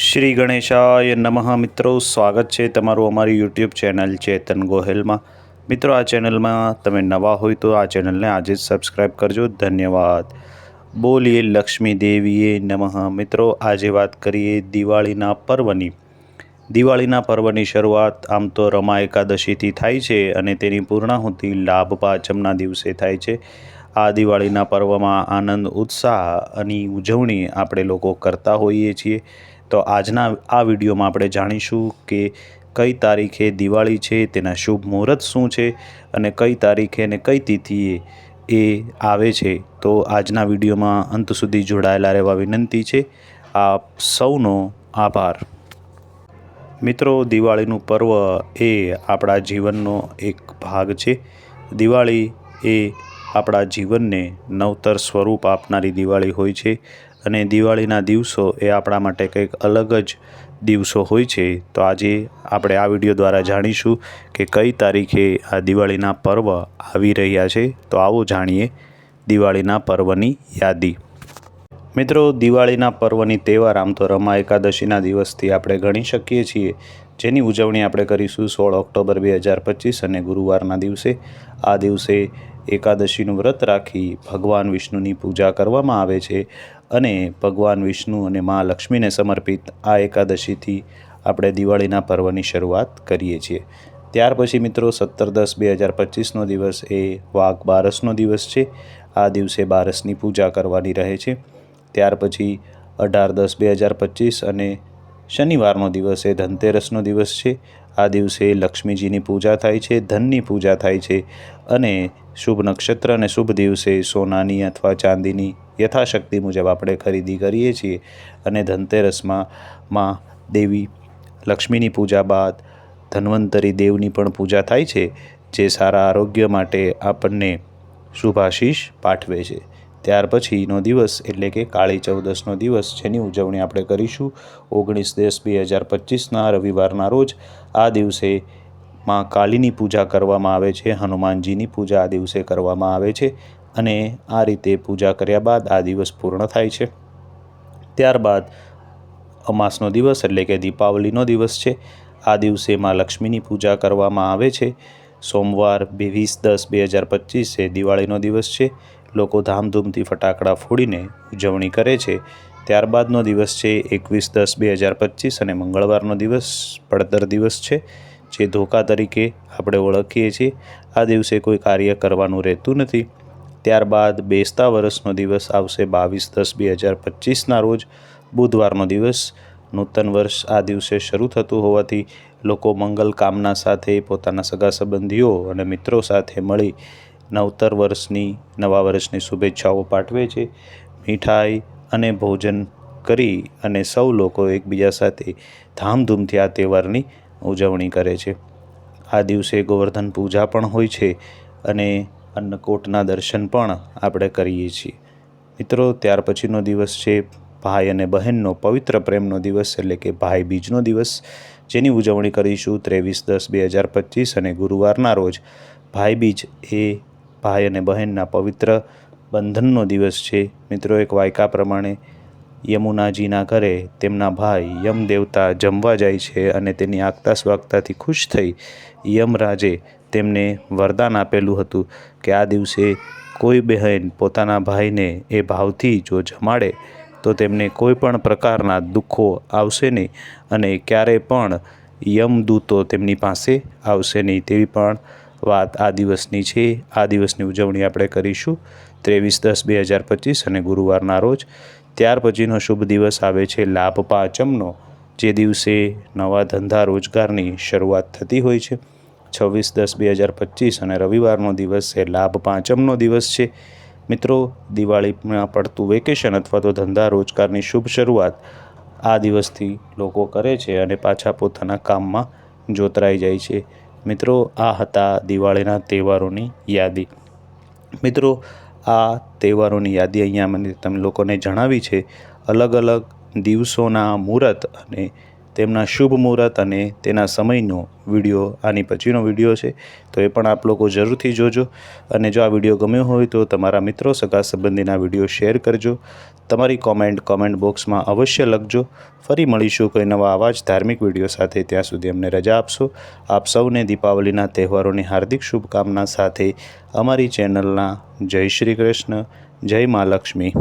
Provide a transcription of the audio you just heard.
શ્રી ગણેશાય નમઃ. મિત્રો, સ્વાગત છે તમારું અમારી યુટ્યુબ ચેનલ ચેતન ગોહેલમાં. મિત્રો, આ ચેનલમાં તમે નવા હોય તો આ ચેનલને આજે જ સબસ્ક્રાઈબ કરજો. ધન્યવાદ. બોલીએ લક્ષ્મી દેવીએ નમઃ. મિત્રો, આજે વાત કરીએ દિવાળીના પર્વની. દિવાળીના પર્વની શરૂઆત આમ તો રમા એકાદશીથી થાય છે અને તેની પૂર્ણાહુતિ લાભ પાંચમના દિવસે થાય છે. આ દિવાળીના પર્વમાં આનંદ, ઉત્સાહ અને ઉજવણી આપણે લોકો કરતા હોઈએ છીએ. તો આજના આ વિડીયોમાં આપણે જાણીશું કે કઈ તારીખે દિવાળી છે, તેના શુભ મુહૂર્ત શું છે અને કઈ તારીખે અને કઈ તિથિએ એ આવે છે. તો આજના વિડીયોમાં અંત સુધી જોડાયેલા રહેવા વિનંતી છે. આપ સૌનો આભાર. મિત્રો, દિવાળીનું પર્વ એ આપણા જીવનનો એક ભાગ છે. દિવાળી એ આપણા જીવનને નવતર સ્વરૂપ આપનારી દિવાળી હોય છે. અને દિવાળીના દિવસો એ આપણા માટે કંઈક અલગ જ દિવસો હોય છે. તો આજે આપણે આ વીડિયો દ્વારા જાણીશું કે કઈ તારીખે આ દિવાળીના પર્વ આવી રહ્યા છે. તો આવો જાણીએ દિવાળીના પર્વની યાદી. મિત્રો, દિવાળીના પર્વની તહેવાર આમ તો રમા એકાદશીના દિવસથી આપણે ગણી શકીએ છીએ. જેની ઉજવણી આપણે કરીશું સોળ ઓક્ટોબર બે હજાર પચીસ અને ગુરુવારના દિવસે. આ દિવસે એકાદશીનું વ્રત રાખી ભગવાન વિષ્ણુની પૂજા કરવામાં આવે છે. અને ભગવાન વિષ્ણુ અને મા લક્ષ્મીને સમર્પિત આ એકાદશીથી આપણે દિવાળીના પર્વની શરૂઆત કરીએ છીએ. ત્યાર પછી મિત્રો સત્તર દસ બે હજાર પચીસનો દિવસ એ વાઘ બારસનો દિવસ છે. આ દિવસે બારસની પૂજા કરવાની રહે છે. ત્યાર પછી અઢાર દસ બે હજાર પચીસ અને શનિવારનો દિવસ એ ધનતેરસનો દિવસ છે. આ દિવસે લક્ષ્મીજીની પૂજા થાય છે, ધનની પૂજા થાય છે અને શુભ નક્ષત્ર અને શુભ દિવસે સોનાની અથવા ચાંદીની યથાશક્તિ મુજબ આપણે ખરીદી કરીએ છીએ. અને ધનતેરસમાં માં દેવી લક્ષ્મીની પૂજા બાદ ધન્વંતરી દેવની પણ પૂજા થાય છે, જે સારા આરોગ્ય માટે આપણને શુભાશીષ પાઠવે છે. ત્યાર પછીનો દિવસ એટલે કે કાળી ચૌદસનો દિવસ, જેની ઉજવણી આપણે કરીશું ઓગણીસ દસ બે હજાર પચીસના રવિવારના રોજ. આ દિવસે માં કાલીની પૂજા કરવામાં આવે છે, હનુમાનજીની પૂજા આ દિવસે કરવામાં આવે છે અને આ રીતે પૂજા કર્યા બાદ આ દિવસ પૂર્ણ થાય છે. ત્યારબાદ અમાસનો દિવસ એટલે કે દીપાવલીનો દિવસ છે. આ દિવસે માં લક્ષ્મીની પૂજા કરવામાં આવે છે. સોમવાર વીસ દસ બે હજાર પચીસ દિવાળીનો દિવસ છે. લોકો ધામધૂમથી ફટાકડા ફોડીને ઉજવણી કરે છે. ત્યારબાદનો દિવસ છે, એકવીસ દસ બે હજાર પચીસ અને મંગળવારનો દિવસ, પડતર દિવસ છે. જે ધોકા તરીકે આપણે ઓળખીએ છીએ, આ દિવસે કોઈ કાર્ય કરવાનું રહેતું નથી. ત્યારબાદ બેસતા વર્ષનો દિવસ આવશે બાવીસ દસ બે હજાર પચીસના રોજ. બુધવારનો દિવસ નૂતન વર્ષ આ દિવસે શરૂ થતું હોવાથી લોકો મંગલ કામના સાથે, પોતાના સગા સંબંધીઓ અને મિત્રો સાથે મળી નવતર વર્ષની, નવા વર્ષની શુભેચ્છાઓ પાઠવે છે. મીઠાઈ અને ભોજન કરી અને સૌ લોકો એકબીજા સાથે ધામધૂમથી આ તહેવારની ઉજવણી કરે છે. આ દિવસે ગોવર્ધન પૂજા પણ હોય છે અને અન્નકોટના દર્શન પણ આપણે કરીએ છીએ. મિત્રો, ત્યાર પછીનો દિવસ છે ભાઈ અને બહેનનો પવિત્ર પ્રેમનો દિવસ એટલે કે ભાઈ બીજનો દિવસ. જેની ઉજવણી કરીશું ત્રેવીસ દસ બે હજાર પચીસ અને ગુરુવારના રોજ. ભાઈ બીજ એ ભાઈ અને બહેનના પવિત્ર બંધનનો દિવસ છે. મિત્રો, એક વાયકા પ્રમાણે યમુનાજીના ઘરે તેમના ભાઈ યમ દેવતા જમવા જાય છે અને તેની આગતા સ્વાગતાથી ખુશ થઈ યમરાજે તેમને વરદાન આપેલું હતું કે આ દિવસે કોઈ બહેન પોતાના ભાઈને એ ભાવથી જો જમાડે, તો તેમને કોઈ પણ પ્રકારના દુઃખો આવશે નહીં અને ક્યારે પણ યમદૂતો તેમની પાસે આવશે નહીં તેવી પણ વાત આ દિવસની છે. આ દિવસની ઉજવણી આપણે કરીશું ત્રેવીસ દસ બે હજાર પચીસ અને ગુરુવારના રોજ ત્યાર પછીનો શુભ દિવસ આવે છે લાભ પાંચમનો જે દિવસે નવા ધંધા રોજગારની શરૂઆત થતી હોય છે. છવ્વીસ દસ બે હજાર પચીસ અને રવિવારનો દિવસ છે લાભ પાંચમનો દિવસ છે. મિત્રો, દિવાળીમાં પડતું વેકેશન અથવા તો ધંધા રોજગારની શુભ શરૂઆત આ દિવસથી લોકો કરે છે અને પાછા પોતાના કામમાં જોતરાઈ જાય છે. મિત્રો, આ હતા દિવાળીના તહેવારોની યાદી. મિત્રો આ તહેવારોની યાદી અહીંયા મને તમે લોકોને જણાવી છે. અલગ અલગ દિવસોના મુહૂર્ત અને તેમના શુભ મુહૂર્ત અને તેના સમયનો વીડિયો, આની પછીનો વીડિયો છે, તો એ પણ આપ લોકો જરૂરથી જોજો. અને જો આ વીડિયો ગમ્યો હોય તો તમારા મિત્રો, સગા સંબંધીના વીડિયો શેર કરજો. તમારી કોમેન્ટ કોમેન્ટ બોક્સમાં અવશ્ય લખજો. ફરી મળીશું કોઈ નવા આવા જ ધાર્મિક વીડિયો સાથે. ત્યાં સુધી અમને રજા આપશો. આપ સૌને દીપાવલીના તહેવારોની હાર્દિક શુભકામના સાથે અમારી ચેનલના જય શ્રી કૃષ્ણ, જય મા લક્ષ્મી.